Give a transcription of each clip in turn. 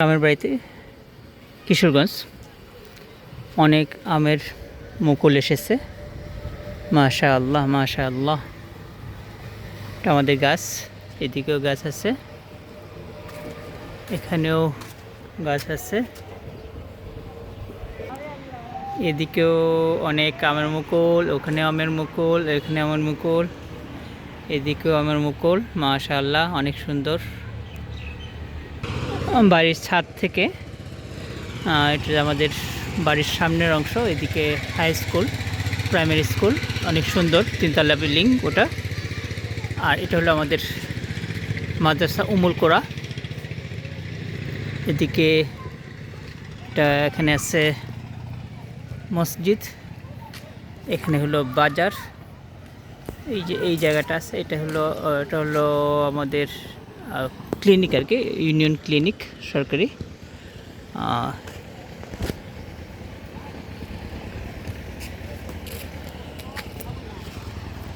গ্রামের বাড়িতে, কিশোরগঞ্জ। অনেক আমের মুকুল এসেছে। মাশা আল্লাহ মাশা আল্লাহ আমাদের গাছ, এদিকেও গাছ আছে। এখানেও গাছ আছে। এদিকেও অনেক আমের মুকুল ওখানে আমের মুকুল এখানে আমের মুকুল, এদিকেও আমের মুকুল মাশা আল্লাহ অনেক সুন্দর। বাড়ির ছাদ থেকে। এটা আমাদের বাড়ির সামনের অংশ, এদিকে হাই স্কুল প্রাইমারি স্কুল অনেক সুন্দর তিনতলা বিল্ডিং ওটা। আর এটা হলো আমাদের মাদ্রাসা উমুল কোরা এদিকে এটা এখানে আছে মসজিদ। এখানে হলো বাজার। এই যে, এই জায়গাটা আছে, এটা হলো এটা হলো আমাদের ক্লিনিক আর কি ইউনিয়ন ক্লিনিক সরকারি।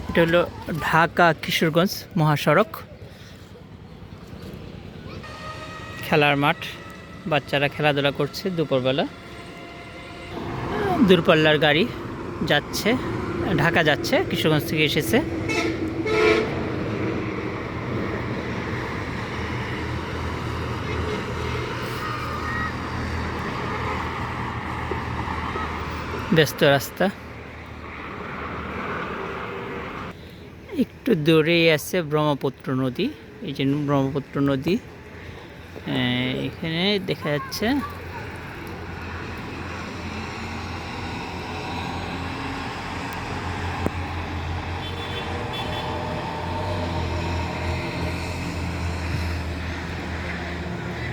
এটা হলো ঢাকা কিশোরগঞ্জ মহাসড়ক। খেলার মাঠ, বাচ্চারা খেলাধুলা করছে দুপুরবেলা। দূরপাল্লার গাড়ি যাচ্ছে, ঢাকা যাচ্ছে, কিশোরগঞ্জ থেকে এসেছে। ব্যস্ত রাস্তা। একটু দূরেই আছে ব্রহ্মপুত্র নদী। এই যে ব্রহ্মপুত্র নদী। এখানে দেখা যাচ্ছে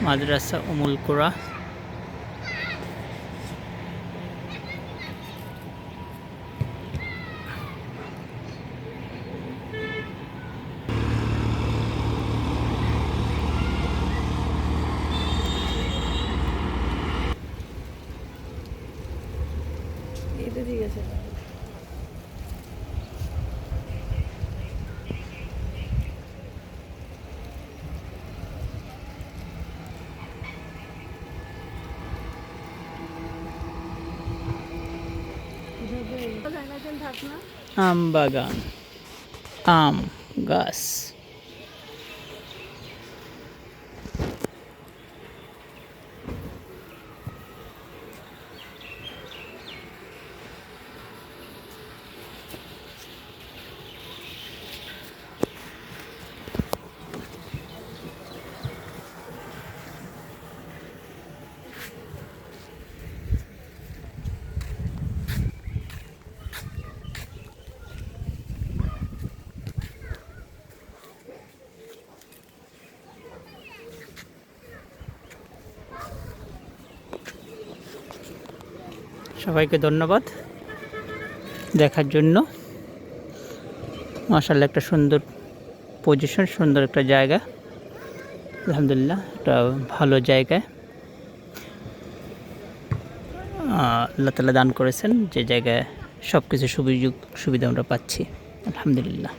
মাদ্রাসা উমুল কোরা। এটা ঠিক আছে থাক না সবাইকে ধন্যবাদ দেখার জন্য। মাসাল্লাহ একটা সুন্দর পজিশন সুন্দর একটা জায়গা। আলহামদুলিল্লাহ, একটা ভালো জায়গায় আল্লাহ তালা দান করেছেন, যে জায়গায় সব কিছু সুযোগ সুবিধা আমরা পাচ্ছি। আলহামদুলিল্লাহ।